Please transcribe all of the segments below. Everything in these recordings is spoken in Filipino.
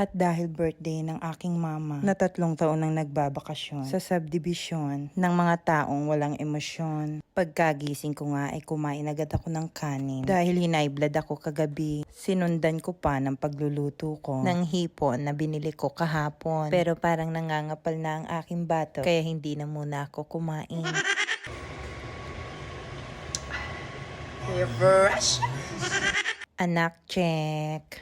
At dahil birthday ng aking mama na tatlong taon nang nagbabakasyon sa subdivision ng mga taong walang emosyon. Pagkagising ko nga ay kumain agad ako ng kanin. Dahil blood ako kagabi, sinundan ko pa ng pagluluto ko ng hipon na binili ko kahapon. Pero parang nangangapal na ang aking bato kaya hindi na muna ako kumain. Fresh! Anak, check.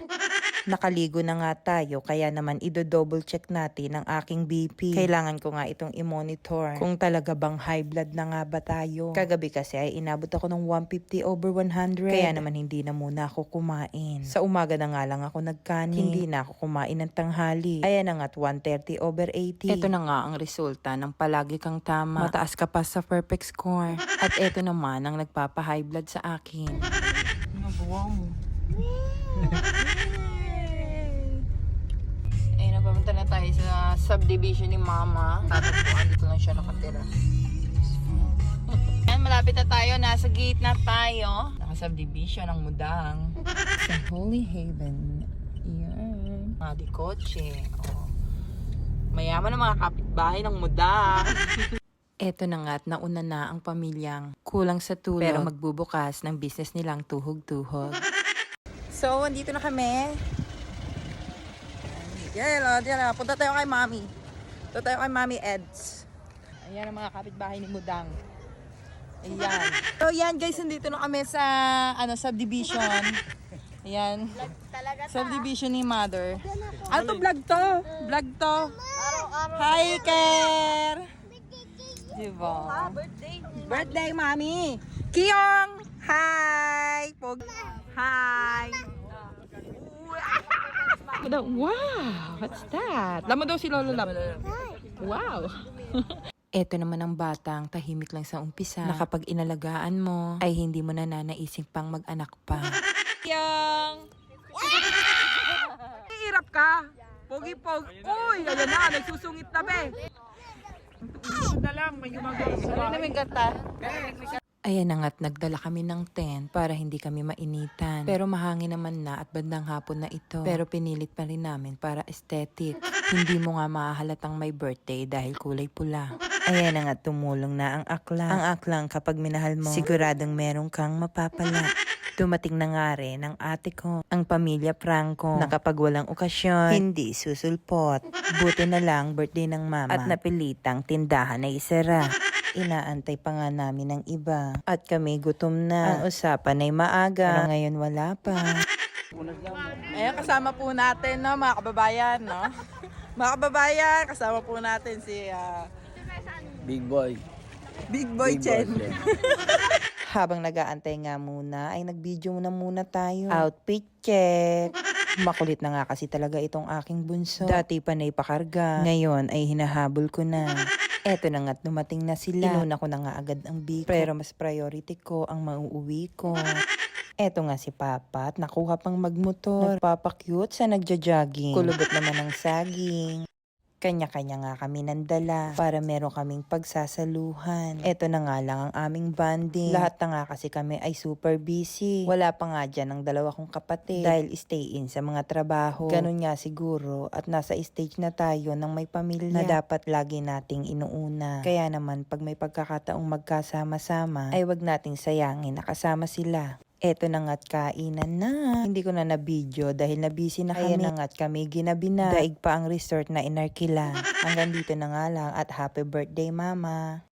Nakaligo na nga tayo, kaya naman ido-double check natin ang aking BP. Kailangan ko nga itong i-monitor kung talaga bang high blood na nga ba tayo. Kagabi kasi ay inabot ako ng 150 over 100. Kaya naman hindi na muna ako kumain. Sa umaga na nga lang ako nagkanin. Hindi na ako kumain ng tanghali. Ayan na nga't 130 over 80. Ito na nga ang resulta ng palagi kang tama. Mataas ka pa sa perfect score. At ito naman ang nagpapa-high blood sa akin. Nabuwa mo. Ayun na, tayo sa subdivision ni Mama. Tatagpuan dito lang siya nakatira. Yan, malapit na tayo. Nasa gate na tayo. Naka-subdivision ng Mudang. sa Holy Haven. Yan. Mga di kotse. Oh. Mayaman ang mga kapitbahay ng Mudang. Eto na nga't nauna na ang pamilyang kulang sa tulog pero magbubukas ng business nilang tuhog-tuhog. So, andito na kami. Yan, o, yan, o. Punta tayo kay Mami. Punta tayo kay Mami Eds. Ayan ang mga kapitbahay ni Mudang. Ayan. So, yan guys, nandito na kami sa ano subdivision. Ayan. Subdivision ni Mother. Ano to vlog to? Vlog to. Hi, Ker! Diba? birthday. Birthday, Mami! Kiyong! Hi! Pog! Hi! Wow! What's that? Lama daw si Lolo Lab. Wow! Ito naman ang batang tahimik lang sa umpisa na kapag inalagaan mo ay hindi mo na nanaising pang mag-anak pa. Yang! Hirap ka! Pogi-pog! Uy! Ayan na! Nagsusungit na be! Ayan na nga't nagdala kami ng tent para hindi kami mainitan. Pero mahangin naman na at bandang hapon na ito. Pero pinilit pa rin namin para aesthetic. hindi mo nga mahahalatang may birthday dahil kulay pula. Ayan na nga tumulong na ang aklang. Ang aklang kapag minahal mo, siguradong meron kang mapapala. Dumating na nga rin ang ate ko, ang pamilya Franco, na kapag walang okasyon, hindi susulpot. Buti na lang birthday ng mama at napilitang tindahan ay isara. Inaantay pa nga namin ng iba. At kami gutom na. Ang usapan ay maaga. Pero ngayon wala pa. Ayan, kasama po natin, no, mga kababayan, no? mga kababayan, kasama po natin si ah, Big boy. Big Boy Big Chen. boy. Habang nag-aantay nga muna, ay nag-video na muna tayo. Outfit check. Makulit na nga kasi talaga itong aking bunso. Dati panay pakarga. Ngayon ay hinahabol ko na. Eto na nga't dumating na sila. Inuna ko na nga agad ang biko. Pero mas priority ko ang mauuwi ko. Eto nga si Papa at nakuha pang magmotor. Nagpapakyut sa nagja-jogging. Kulubot naman ng saging. Kanya-kanya nga kami nandala para meron kaming pagsasaluhan. Eto na nga lang ang aming banding. Lahat na nga kasi kami ay super busy. Wala pa nga dyan ang dalawa kong kapatid dahil stay in sa mga trabaho. Ganun nga siguro at nasa stage na tayo ng may pamilya na dapat lagi nating inuuna. Kaya naman pag may pagkakataong magkasama-sama ay wag nating sayangin na kasama sila. Eto na nga't kainan na. Hindi ko na na-video dahil na-busy na kami. Ayan na nga't kami ginabi na. Daig pa ang resort na inarkila. Hanggang dito na nga lang at happy birthday mama.